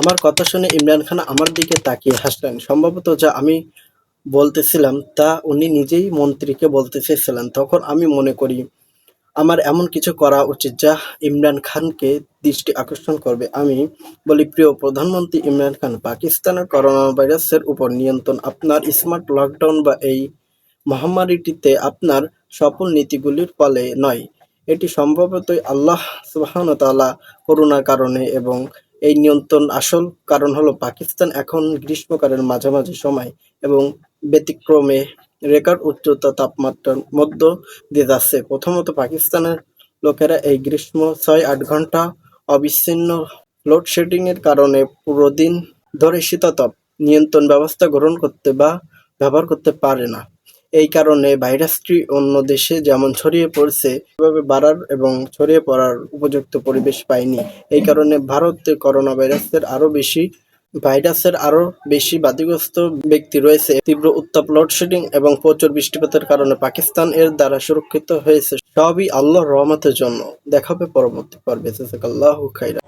আমার কথা শুনে ইমরান খান আমার দিকে তাকিয়ে হাসলেন। সম্ভবত যা আমি বলতেছিলাম, তা উনি নিজেই মন্ত্রীকে বলতে চেয়েছিলেন। তখন আমি মনে করি, আমার এমন কিছু করা উচিত যা ইমরান খানকে দৃষ্টি আকর্ষণ করবে। আমি বলি, প্রিয় প্রধানমন্ত্রী ইমরান খান, পাকিস্তানের করোনা ভাইরাসের উপর নিয়ন্ত্রণ, আপনার স্মার্ট লকডাউন বা এই মহামারীটিতে আপনার সফল নীতিগুলির ফলে নয়। এটি সম্ভবতই আল্লাহ সুবহান তাআলা করুণার কারণে এবং এই নিয়ন্ত্রণ আসল কারণ হলো পাকিস্তান এখন গ্রীষ্মকালের মাঝামাঝি সময় এবং ব্যতিক্রমে রেকর্ড উচ্চতা তাপমাত্রার মধ্য দিয়ে যাচ্ছে। প্রথমত পাকিস্তানের লোকেরা এই গ্রীষ্ম ছয় আট ঘণ্টা অবিচ্ছিন্ন লোডশেডিং এর কারণে পুরো দিন ধরে শীতাতপ নিয়ন্ত্রণ ব্যবস্থা গ্রহণ করতে বা ব্যবহার করতে পারে না। এই কারণে ভাইরাসটি অন্য দেশে যেমন ছড়িয়ে পড়ছে এভাবে বাড়ার এবং ছড়িয়ে পড়ার উপযুক্ত পরিবেশ পায়নি। এই কারণে ভারতে করোনা ভাইরাসের আরও বেশি, ভাইরাসের আরও বেশি বাধিগ্রস্ত ব্যক্তি রয়েছে। তীব্র উত্তাপ লোডশেডিং এবং প্রচুর বৃষ্টিপাতের কারণে পাকিস্তান এর দ্বারা সুরক্ষিত হয়েছে সবই আল্লাহ রহমতের জন্য। দেখা হবে পরবর্তী পর্বে। জাযাকাল্লাহু খাইরা